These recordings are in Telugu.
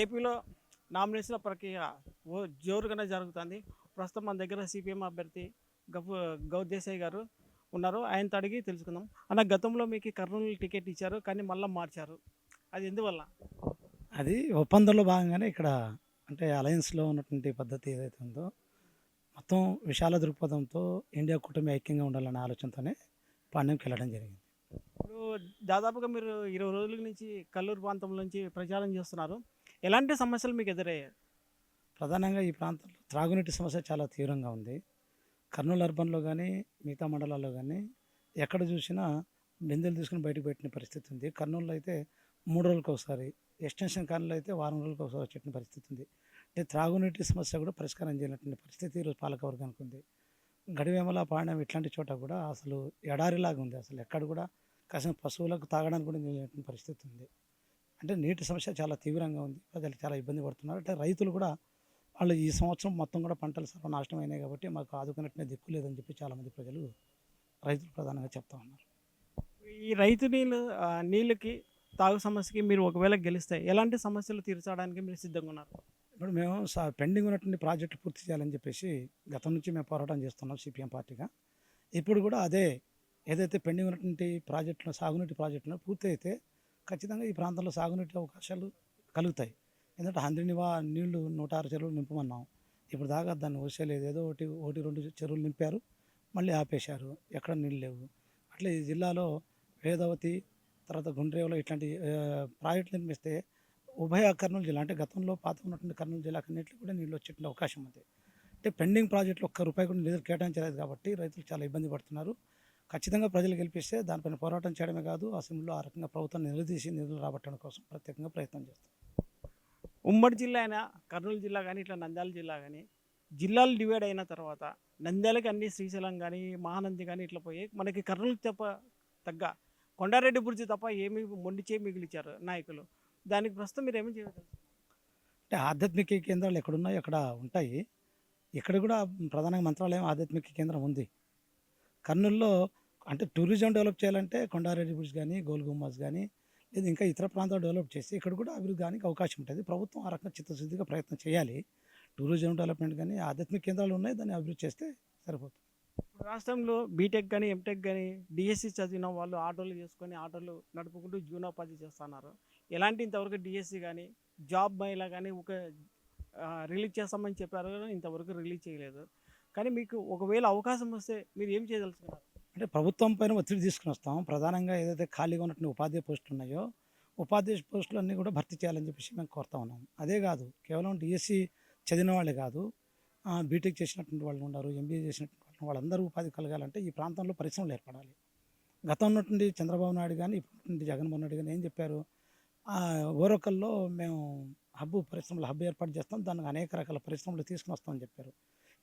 ఏపీలో నామినేషన్ల ప్రక్రియ ఓ జోరుగానే జరుగుతుంది. ప్రస్తుతం మన దగ్గర సిపిఎం అభ్యర్థి గఫ్ గౌదేశాయ్ గారు ఉన్నారు. ఆయనతో అడిగి తెలుసుకుందాం. అన్న గతంలో మీకు కర్నూలు టికెట్ ఇచ్చారు కానీ మళ్ళీ మార్చారు. అది ఎందువల్ల? అది ఒప్పందంలో భాగంగానే ఇక్కడ అంటే అలయన్స్లో ఉన్నటువంటి పద్ధతి ఏదైతే ఉందో మొత్తం విశాల దృక్పథంతో ఇండియా కూటమి ఐక్యంగా ఉండాలనే ఆలోచనతోనే పాండ్యంకి వెళ్ళడం జరిగింది. ఇప్పుడు దాదాపుగా మీరు ఇరవై రోజుల నుంచి కల్లూరు ప్రాంతం నుంచి ప్రచారం చేస్తున్నారు. ఎలాంటి సమస్యలు మీకు ఎదురయ్యాయి? ప్రధానంగా ఈ ప్రాంతంలో త్రాగునీటి సమస్య చాలా తీవ్రంగా ఉంది. కర్నూలు అర్బన్లో కానీ మిగతా మండలాల్లో కానీ ఎక్కడ చూసినా బిందెలు తీసుకుని బయటకు పెట్టిన పరిస్థితి ఉంది. కర్నూలులో అయితే మూడు రోజులకు ఒకసారి ఎక్స్టెన్షన్ కాలంలో అయితే వారం రోజులకు ఒకసారి వచ్చేట పరిస్థితి ఉంది. అంటే త్రాగునీటి సమస్య కూడా పరిష్కారం చేయనటువంటి పరిస్థితి ఈరోజు పాలకవర్గానికి ఉంది. గడివేమల పాడడం ఇట్లాంటి చోట కూడా అసలు ఎడారిలాగా ఉంది. అసలు ఎక్కడ కూడా కాసిన పశువులకు తాగడానికి కూడా నీళ్ళటువంటి పరిస్థితి ఉంది. అంటే నీటి సమస్య చాలా తీవ్రంగా ఉంది. ప్రజలు చాలా ఇబ్బంది పడుతున్నారు. అంటే రైతులు కూడా వాళ్ళు ఈ సంవత్సరం మొత్తం కూడా పంటలు సర్వనాశనం అయినాయి కాబట్టి మాకు ఆదుకున్నట్టునే దిక్కు లేదని చెప్పి చాలామంది ప్రజలు రైతులు ప్రధానంగా చెప్తా ఉన్నారు. ఈ రైతు నీళ్ళు నీళ్ళకి తాగు సమస్యకి మీరు ఒకవేళ గెలిస్తే ఎలాంటి సమస్యలు తీర్చడానికి మీరు సిద్ధంగా ఉన్నారు? ఇప్పుడు మేము సా పెండింగ్ ఉన్నటువంటి ప్రాజెక్టు పూర్తి చేయాలని చెప్పేసి గతం నుంచి మేము పోరాటం చేస్తున్నాం సిపిఎం పార్టీగా. ఇప్పుడు కూడా అదే ఏదైతే పెండింగ్ ఉన్నటువంటి ప్రాజెక్టులు సాగునీటి ప్రాజెక్టులు పూర్తి అయితే ఖచ్చితంగా ఈ ప్రాంతంలో సాగునీటి అవకాశాలు కలుగుతాయి. ఎందుకంటే హంద్రినివా వా నీళ్ళు నూట ఆరు చెరువులు నింపమన్నాం. ఇప్పుడు దాకా దాన్ని వచ్చేలేదు ఏదో ఒకటి ఒకటి రెండు చెరువులు నింపారు. మళ్ళీ ఆపేశారు. ఎక్కడ నీళ్ళు లేవు. అట్లా ఈ జిల్లాలో వేదవతి తర్వాత గుండ్రేవులో ఇట్లాంటి ప్రాజెక్టులు నిర్మిస్తే ఉభయ కర్నూలు జిల్లా అంటే గతంలో పాత ఉన్నటువంటి కర్నూలు జిల్లా అన్నింటికి కూడా నీళ్ళు వచ్చేటువంటి అవకాశం ఉంది. అంటే పెండింగ్ ప్రాజెక్టులు ఒక్క రూపాయి కూడా నిధులు కేటాయించలేదు కాబట్టి రైతులు చాలా ఇబ్బంది పడుతున్నారు. ఖచ్చితంగా ప్రజలు గెలిపిస్తే దానిపైన పోరాటం చేయడమే కాదు అసెంబ్లీలో ఆ రకంగా ప్రభుత్వం నిలదీసి నిధులు రాబట్టడం కోసం ప్రత్యేకంగా ప్రయత్నం చేస్తాం. ఉమ్మడి జిల్లా అయినా కర్నూలు జిల్లా కానీ ఇట్లా నంద్యాల జిల్లా కానీ జిల్లాలు డివైడ్ అయిన తర్వాత నంద్యాలకి అన్ని శ్రీశైలం కానీ మహానంది కానీ ఇట్లా పోయి మనకి కర్నూలు తప్ప తగ్గ కొండారెడ్డి బుర్జి తప్ప ఏమి మొండి చేయి మిగిలిచారు నాయకులు. దానికి ప్రస్తుతం మీరు ఏమి చేయగలరు అంటే ఆధ్యాత్మిక కేంద్రాలు ఎక్కడున్నాయో అక్కడ ఉంటాయి. ఇక్కడ కూడా ప్రధానంగా మంత్రాలయం ఆధ్యాత్మిక కేంద్రం ఉంది. కర్నూలులో అంటే టూరిజం డెవలప్ చేయాలంటే కొండారెడ్డి బ్రిడ్జ్ కానీ గోల్ గుమ్మాస్ కానీ లేదా ఇంకా ఇతర ప్రాంతాలు డెవలప్ చేసి ఇక్కడ కూడా అభివృద్ధి కానీ అవకాశం ఉంటుంది. ప్రభుత్వం ఆ రకంగా చిత్తశుద్ధిగా ప్రయత్నం చేయాలి. టూరిజం డెవలప్మెంట్ కానీ ఆధ్యాత్మిక కేంద్రాలు ఉన్నాయి దాన్ని అభివృద్ధి చేస్తే సరిపోతుంది. రాష్ట్రంలో బీటెక్ కానీ ఎంటెక్ కానీ డిఎస్సి చదివిన వాళ్ళు ఆటోలు చేసుకొని ఆటోలు నడుపుకుంటూ జీవనోపాధి చేస్తున్నారు. ఎలాంటి ఇంతవరకు డిఎస్సి కానీ జాబ్ మహిళ కానీ ఒక రిలీజ్ చేస్తామని చెప్పారు కానీ ఇంతవరకు రిలీజ్ చేయలేదు. కానీ మీకు ఒకవేళ అవకాశం వస్తే మీరు ఏం చేయదలుచుకున్నారు? అంటే ప్రభుత్వం పైన ఒత్తిడి తీసుకుని వస్తాం. ప్రధానంగా ఏదైతే ఖాళీగా ఉన్నటువంటి ఉపాధ్యాయ పోస్టులు ఉన్నాయో ఉపాధ్యాయ పోస్టులు అన్నీ కూడా భర్తీ చేయాలని చెప్పేసి మేము కోరుతా ఉన్నాం. అదే కాదు కేవలం డిఎస్సి చదివిన వాళ్ళే కాదు బీటెక్ చేసినటువంటి వాళ్ళు ఉన్నారు ఎంబీఏ చేసినటువంటి వాళ్ళు వాళ్ళందరూ ఉపాధి కలగాలంటే ఈ ప్రాంతంలో పరిశ్రమలు ఏర్పడాలి. గతం ఉన్నటువంటి చంద్రబాబు నాయుడు కానీ ఇప్పుడు జగన్మోహన్ రెడ్డి కానీ ఏం చెప్పారు? ఓరొకల్లో మేము హబ్బు పరిశ్రమలు హబ్బు ఏర్పాటు చేస్తాం దానికి అనేక రకాల పరిశ్రమలు తీసుకుని వస్తామని చెప్పారు.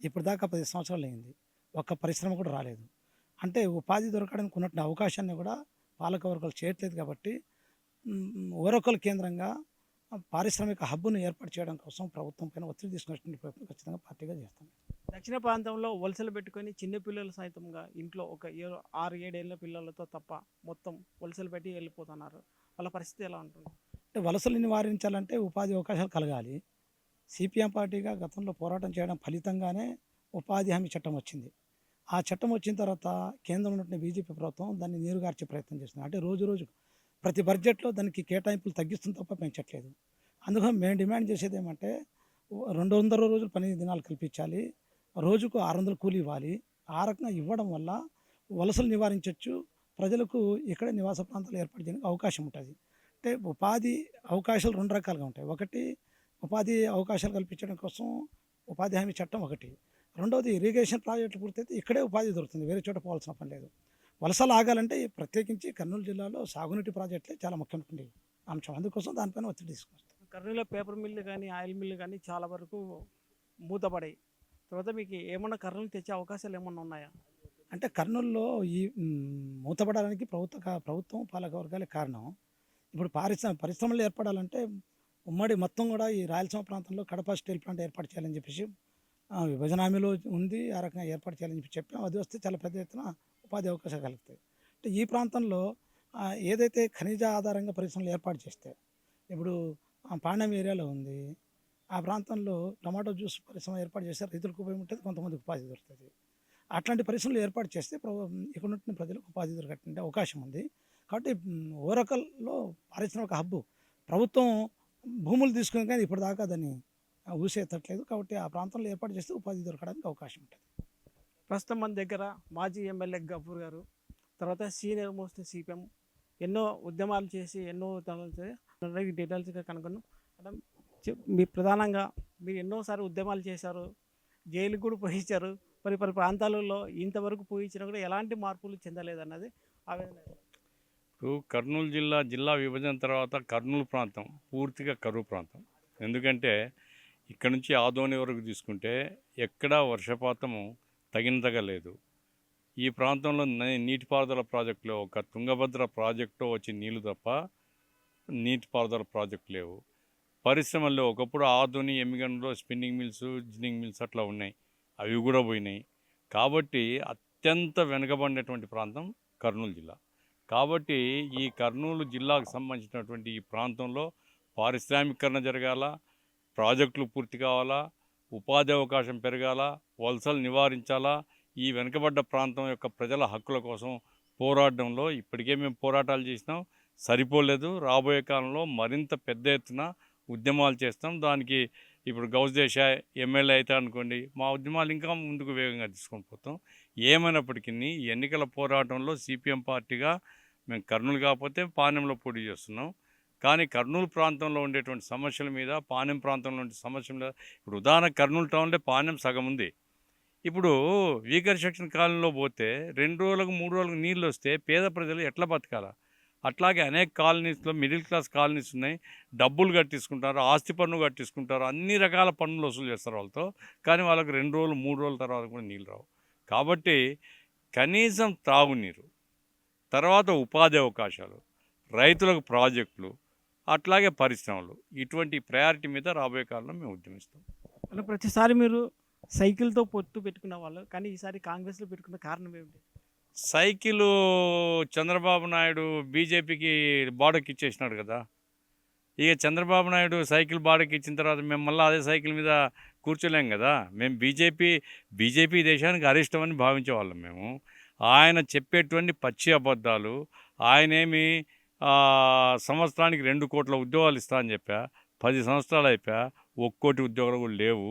ఇప్పుడు దాకా పది సంవత్సరాలు అయింది. ఒక్క పరిశ్రమ కూడా రాలేదు. అంటే ఉపాధి దొరకడానికి ఉన్నటువంటి అవకాశాన్ని కూడా పాలకవర్గాలు చేయట్లేదు కాబట్టి ఓరకల్ కేంద్రంగా పారిశ్రామిక హబ్బును ఏర్పాటు చేయడం కోసం ప్రభుత్వం పైన ఒత్తిడి తీసుకున్నటువంటి ప్రయత్నం ఖచ్చితంగా పార్టీగా చేస్తాం. దక్షిణ ప్రాంతంలో వలసలు పెట్టుకొని చిన్న పిల్లలు సైతంగా ఇంట్లో ఒక ఏ- ఆరు ఏడేళ్ళ పిల్లలతో తప్ప మొత్తం వలసలు పెట్టి వెళ్ళిపోతున్నారు. వాళ్ళ పరిస్థితి ఎలా ఉంటుంది? అంటే వలసలు నివారించాలంటే ఉపాధి అవకాశాలు కలగాలి. సిపిఎం పార్టీగా గతంలో పోరాటం చేయడం ఫలితంగానే ఉపాధి హామీ చట్టం వచ్చింది. ఆ చట్టం వచ్చిన తర్వాత కేంద్రంలో ఉన్నటువంటి బీజేపీ ప్రభుత్వం దాన్ని నీరుగార్చే ప్రయత్నం చేస్తుంది. అంటే రోజు రోజు ప్రతి బడ్జెట్లో దానికి కేటాయింపులు తగ్గిస్తుంది తప్ప పెంచట్లేదు అందుకని మేము డిమాండ్ చేసేది ఏమంటే రెండు వందల రోజులు పని దినాలు కల్పించాలి. రోజుకు ఆరు వందలు కూలి ఇవ్వాలి. ఆ రకంగా ఇవ్వడం వల్ల వలసలు నివారించవచ్చు ప్రజలకు ఇక్కడ నివాస ప్రాంతాలు ఏర్పాటు చేయడానికి అవకాశం ఉంటుంది. అంటే ఉపాధి అవకాశాలు రెండు రకాలుగా ఉంటాయి. ఒకటి ఉపాధి అవకాశాలు కల్పించడం కోసం ఉపాధి హామీ చట్టం ఒకటి. రెండవది ఇరిగేషన్ ప్రాజెక్టులు పూర్తయితే ఇక్కడే ఉపాధి దొరుకుతుంది. వేరే చోట పోవాల్సిన పని లేదు. వలసలు ఆగాలంటే ప్రత్యేకించి కర్నూలు జిల్లాలో సాగునీటి ప్రాజెక్టులే చాలా ముఖ్యమైనటువంటి అంశం. అందుకోసం దానిపైన ఒత్తిడి తీసుకొస్తాం. కర్నూలులో పేపర్ మిల్లు కానీ ఆయిల్ మిల్లు కానీ చాలా వరకు మూతపడాయి. తర్వాత మీకు ఏమన్నా కర్నూలు తెచ్చే అవకాశాలు ఏమన్నా ఉన్నాయా? అంటే కర్నూలులో ఈ మూతపడడానికి ప్రభుత్వ ప్రభుత్వం పాలకవర్గాలే కారణం ఇప్పుడు పారిశ్రమ పరిశ్రమలు ఏర్పడాలంటే ఉమ్మడి మొత్తం కూడా ఈ రాయలసీమ ప్రాంతంలో కడప స్టీల్ ప్లాంట్ ఏర్పాటు చేయాలని చెప్పేసి విభజన హామీలో ఉంది ఆ రకంగా ఏర్పాటు చేయాలని చెప్పి చెప్పాం. అది వస్తే చాలా పెద్ద ఎత్తున ఉపాధి అవకాశాలు కలుగుతాయి. అంటే ఈ ప్రాంతంలో ఏదైతే ఖనిజ ఆధారంగా పరిశ్రమలు ఏర్పాటు చేస్తే ఇప్పుడు పాండం ఏరియాలో ఉంది ఆ ప్రాంతంలో టమాటో జ్యూస్ పరిశ్రమ ఏర్పాటు చేస్తే రైతులకు ఉపయోగం ఉంటుంది కొంతమందికి ఉపాధి దొరుకుతుంది. అట్లాంటి పరిశ్రమలు ఏర్పాటు చేస్తే ఇక్కడ ఉంటున్న ప్రజలకు ఉపాధి దొరకటువంటి అవకాశం ఉంది. కాబట్టి ఓరకల్లో పారిశ్రామిక హబ్బు ప్రభుత్వం భూములు తీసుకుని కానీ ఇప్పటిదాకా దాన్ని ఆ, ఊసేయట్లేదు కాబట్టి ఆ ప్రాంతంలో ఏర్పాటు చేస్తే ఉపాధి దొరకడానికి అవకాశం ఉంటుంది. ప్రస్తుతం మన దగ్గర మాజీ ఎమ్మెల్యే గఫూర్ గారు తర్వాత సీనియర్ మోస్ట్ సిపిఎం ఎన్నో ఉద్యమాలు చేసి ఎన్నో ఉద్యమాలు డీటెయిల్స్గా కనుగొన్నాం. మేడం చెప్- మీ ప్రధానంగా మీరు ఎన్నోసార్లు ఉద్యమాలు చేశారు జైలుకు కూడా పోయించారు మరి పలు ప్రాంతాలలో ఇంతవరకు పోయించినా కూడా ఎలాంటి మార్పులు చెందలేదన్నది ఆవేదన ఇప్పుడు కర్నూలు జిల్లా జిల్లా విభజన తర్వాత కర్నూలు ప్రాంతం పూర్తిగా కరువు ప్రాంతం. ఎందుకంటే ఇక్కడ నుంచి ఆదోని వరకు తీసుకుంటే ఎక్కడా వర్షపాతము తగినంతగా లేదు. ఈ ప్రాంతంలో నీటిపారుదల ప్రాజెక్టులో ఒక తుంగభద్ర ప్రాజెక్టు వచ్చి నీళ్ళు తప్ప నీటిపారుదల ప్రాజెక్టు లేవు. పరిశ్రమల్లో ఒకప్పుడు ఆధుని ఎమ్మిగండ్లో స్పిన్నింగ్ మిల్స్ జిన్నింగ్ మిల్స్ అట్లా ఉన్నాయి. అవి కూడా పోయినాయి. కాబట్టి అత్యంత వెనుకబడినటువంటి ప్రాంతం కర్నూలు జిల్లా. కాబట్టి ఈ కర్నూలు జిల్లాకు సంబంధించినటువంటి ఈ ప్రాంతంలో పారిశ్రామికరణ జరగాల ప్రాజెక్టులు పూర్తి కావాలా? ఉపాధి అవకాశం పెరగాల? వలసలు నివారించాలా? ఈ వెనుకబడ్డ ప్రాంతం యొక్క ప్రజల హక్కుల కోసం పోరాడడంలో ఇప్పటికే మేము పోరాటాలు చేసినాం. సరిపోలేదు. రాబోయే కాలంలో మరింత పెద్ద ఎత్తున ఉద్యమాలు చేస్తాం. దానికి ఇప్పుడు గౌస్ దేశాయ్ ఎమ్మెల్యే అయితే అనుకోండి మా ఉద్యమాలు ఇంకా ముందుకు వేగంగా తీసుకొని పోతాం. ఏమైనప్పటికీ ఎన్నికల పోరాటంలో సిపిఎం పార్టీగా మేము కర్నూలు కాకపోతే పానెంలో పోటీ చేస్తున్నాం. కానీ కర్నూలు ప్రాంతంలో ఉండేటువంటి సమస్యల మీద పానెం ప్రాంతంలో ఉండే సమస్యల మీద ఇప్పుడు ఉదాహరణ కర్నూలు టౌన్లో పానెం సగం ఉంది. ఇప్పుడు వీకర్ సెక్షన్ కాలనీలో పోతే రెండు రోజులకు మూడు రోజులకు నీళ్ళు వస్తే పేద ప్రజలు ఎట్లా బతకాలా? అట్లాగే అనేక కాలనీస్లో మిడిల్ క్లాస్ కాలనీస్ ఉన్నాయి. డబ్బులు కట్టించుకుంటారు ఆస్తి పన్ను కట్టించుకుంటారు అన్ని రకాల పన్నులు వసూలు చేస్తారు వాళ్ళతో. కానీ వాళ్ళకి రెండు రోజులు మూడు రోజుల తర్వాత కూడా నీళ్ళు రావు. కాబట్టి కనీసం తాగునీరు తర్వాత ఉపాధి అవకాశాలు రైతులకు ప్రాజెక్టులు అట్లాగే పరిశ్రమలు. ఇటువంటి ప్రయారిటీ మీద రాబోయే కాలంలో మేము ఉద్యమిస్తాం. అంటే ప్రతిసారి మీరు సైకిల్తో పొత్తు పెట్టుకున్న వాళ్ళు కానీ ఈసారి కాంగ్రెస్లో పెట్టుకున్న కారణం ఏమిటి? సైకిల్ చంద్రబాబు నాయుడు బీజేపీకి బాడకి ఇచ్చేసినాడు కదా. ఇక చంద్రబాబు నాయుడు సైకిల్ బాడకి ఇచ్చిన తర్వాత మేము మళ్ళీ అదే సైకిల్ మీద కూర్చోలేం కదా. మేము బీజేపీ బీజేపీ దేశానికి అరిష్టం అని భావించేవాళ్ళం మేము. ఆయన చెప్పేటువంటి పచ్చి అబద్ధాలు ఆయనేమి సంవత్సరానికి రెండు కోట్ల ఉద్యోగాలు ఇస్తా అని చెప్పా. పది సంవత్సరాలు అయిపోయా ఒక్కోటి ఉద్యోగాలు కూడా లేవు.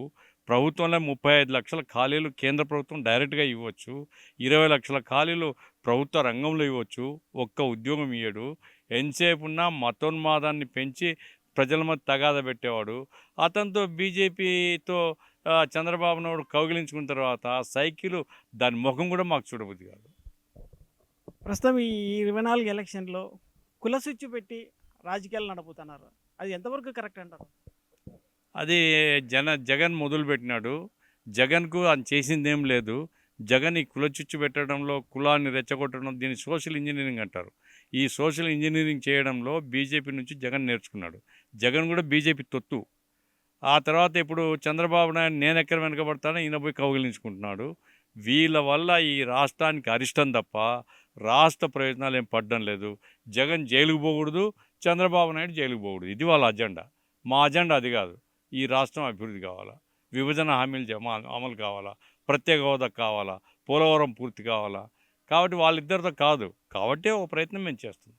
ప్రభుత్వంలో ముప్పై ఐదు లక్షల ఖాళీలు కేంద్ర ప్రభుత్వం డైరెక్ట్గా ఇవ్వచ్చు. ఇరవై లక్షల ఖాళీలు ప్రభుత్వ రంగంలో ఇవ్వచ్చు. ఒక్క ఉద్యోగం ఇయ్యడు. ఎంతసేపు ఉన్నా మతోన్మాదాన్ని పెంచి ప్రజల మధ్య తగాద పెట్టేవాడు. అతనితో బీజేపీతో చంద్రబాబు నాయుడు కౌగిలించుకున్న తర్వాత సైకిల్ దాని ముఖం కూడా మాకు చూడబుద్ది కాదు. ప్రస్తుతం ఈ ఇరవై నాలుగు ఎలక్షన్లో కుల స్విచ్ పెట్టి రాజకీయాలు నడుపుతున్నారు. అది ఎంతవరకు కరెక్ట్ అంటారు? అది జన జగన్ మొదలుపెట్టినాడు. జగన్కు అది చేసింది ఏం లేదు. జగన్ ఈ కులచిచ్చు పెట్టడంలో కులాన్ని రెచ్చగొట్టడం దీన్ని సోషల్ ఇంజనీరింగ్ అంటారు. ఈ సోషల్ ఇంజనీరింగ్ చేయడంలో బీజేపీ నుంచి జగన్ నేర్చుకున్నాడు. జగన్ కూడా బీజేపీ తొత్తు. ఆ తర్వాత ఇప్పుడు చంద్రబాబు నాయుడు నేను ఎక్కడ వెనకబడతానో ఈయన పోయి కౌగిలించుకుంటున్నాడు. వీళ్ళ వల్ల ఈ రాష్ట్రానికి అరిష్టం తప్ప రాష్ట్ర ప్రయోజనాలు ఏం పడడం లేదు. జగన్ జైలుకు పోకూడదు చంద్రబాబు నాయుడు జైలుకు పోకూడదు. ఇది వాళ్ళ అజెండా. మా అజెండా అది కాదు. ఈ రాష్ట్రం అభివృద్ధి కావాలా? విభజన హామీలు జమా అమలు కావాలా? ప్రత్యేక హోదా కావాలా? పోలవరం పూర్తి కావాలా? కాబట్టి వాళ్ళిద్దరితో కాదు. కాబట్టే ఒక ప్రయత్నం మేము చేస్తుంది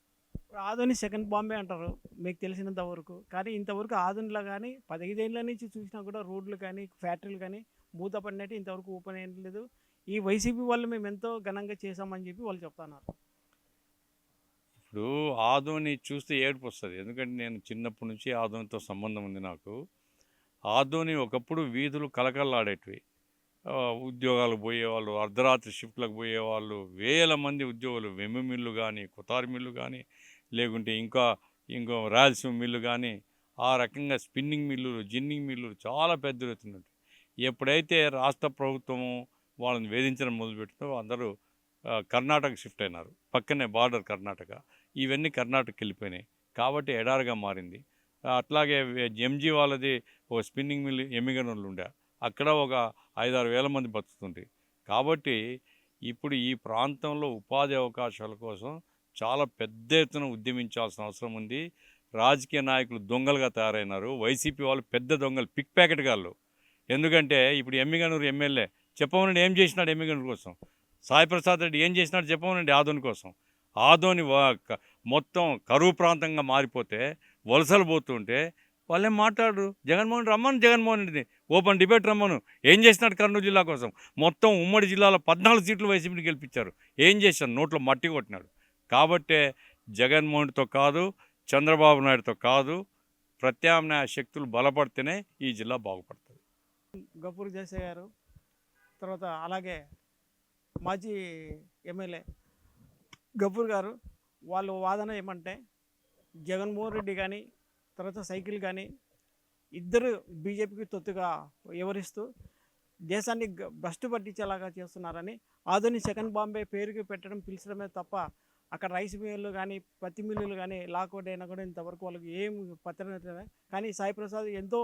ఆధుని సెకండ్ బాంబే అంటారు. మీకు తెలిసినంత వరకు. కానీ ఇంతవరకు ఆధునిలో కానీ పదిహేదేళ్ళ నుంచి చూసినా కూడా రోడ్లు కానీ ఫ్యాక్టరీలు కానీ మూతపడినట్టు ఇంతవరకు ఓపెన్ అయ్యలేదు ఈ వైసీపీ వాళ్ళు మేము ఎంతో ఘనంగా చేసామని చెప్పి వాళ్ళు చెప్తున్నారు. ఇప్పుడు ఆదోని చూస్తే ఏడుపు వస్తుంది. ఎందుకంటే నేను చిన్నప్పటి నుంచి ఆదోనితో సంబంధం ఉంది నాకు. ఆదోని ఒకప్పుడు వీధులు కలకల్లాడేటివి ఉద్యోగాలు పోయేవాళ్ళు అర్ధరాత్రి షిఫ్ట్లకు పోయేవాళ్ళు వేల మంది ఉద్యోగులు వెమ్మి మిల్లు కానీ కుతారి మిల్లు కానీ లేకుంటే ఇంకా ఇంకో రాయలసీమ మిల్లు కానీ ఆ రకంగా స్పిన్నింగ్ మిల్లులు జిన్నింగ్ మిల్లులు చాలా పెద్ద ఎత్తున ఎప్పుడైతే రాష్ట్ర ప్రభుత్వము వాళ్ళని వేధించడం మొదలుపెట్టడం అందరూ కర్ణాటక షిఫ్ట్ అయినారు. పక్కనే బార్డర్ కర్ణాటక. ఇవన్నీ కర్ణాటకకి వెళ్ళిపోయినాయి. కాబట్టి ఎడారిగా మారింది. అట్లాగే ఎంజీ వాళ్ళది ఓ స్పిన్నింగ్ మిల్ ఎమ్మిగనూళ్ళు ఉండే. అక్కడ ఒక ఐదారు వేల మంది బతుకుతుంది కాబట్టి ఇప్పుడు ఈ ప్రాంతంలో ఉపాధి అవకాశాల కోసం చాలా పెద్ద ఎత్తున ఉద్యమించాల్సిన అవసరం ఉంది. రాజకీయ నాయకులు దొంగలుగా తయారైనారు. వైసీపీ వాళ్ళు పెద్ద దొంగలు పిక్ ప్యాకెట్ గాళ్ళు. ఎందుకంటే ఇప్పుడు ఎమ్మిగనూరు ఎమ్మెల్యే చెప్పమనండి ఏం చేసినాడు ఎమ్మిగన్ కోసం? సాయి ప్రసాద్ రెడ్డి ఏం చేసినాడు చెప్పమనండి ఆదోని కోసం? ఆదోని మొత్తం కరువు ప్రాంతంగా మారిపోతే వలసలు పోతుంటే వాళ్ళేం మాట్లాడరు? జగన్మోహన్ రమ్మను జగన్మోహన్ రెడ్డిని. ఓపెన్ డిబేట్ రమ్మను. ఏం చేసినాడు కర్నూలు జిల్లా కోసం? మొత్తం ఉమ్మడి జిల్లాలో పద్నాలుగు సీట్లు వైసీపీని గెలిపించారు. ఏం చేశాడు? నోట్లో మట్టి కొట్టినాడు. కాబట్టే జగన్మోహన్తో కాదు చంద్రబాబు నాయుడుతో కాదు ప్రత్యామ్నాయ శక్తులు బలపడితేనే ఈ జిల్లా బాగుపడుతుంది. గపూర్ జైసే గారు. తర్వాత అలాగే మాజీ ఎమ్మెల్యే గబ్బూర్ గారు వాళ్ళు వాదన ఏమంటే జగన్మోహన్ రెడ్డి కానీ తర్వాత సైకిల్ కానీ ఇద్దరు బీజేపీకి తొత్తుగా వివరిస్తూ దేశాన్ని భ్రష్టు పట్టించేలాగా చేస్తున్నారని ఆధునిక సెకండ్ బాంబే పేరుకి పెట్టడం పిలిచడమే తప్ప అక్కడ రైస్ మిల్లు కానీ పత్తి మిల్లులు కానీ లాకౌట్ అయినా కూడా ఇంతవరకు వాళ్ళకి ఏం పత్రం కానీ సాయి ప్రసాద్ ఎంతో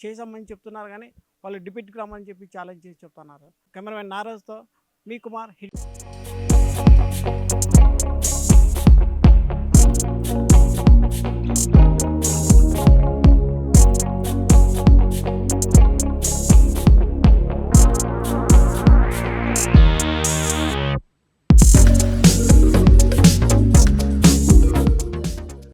చేసామని చెప్తున్నారు కానీ వాళ్ళు డిబేట్కి రమ్మని చెప్పి ఛాలెంజ్ చేసి చెప్తున్నారు. కెమెరామెన్ నారాజ్తో మీ కుమార్ హిట్.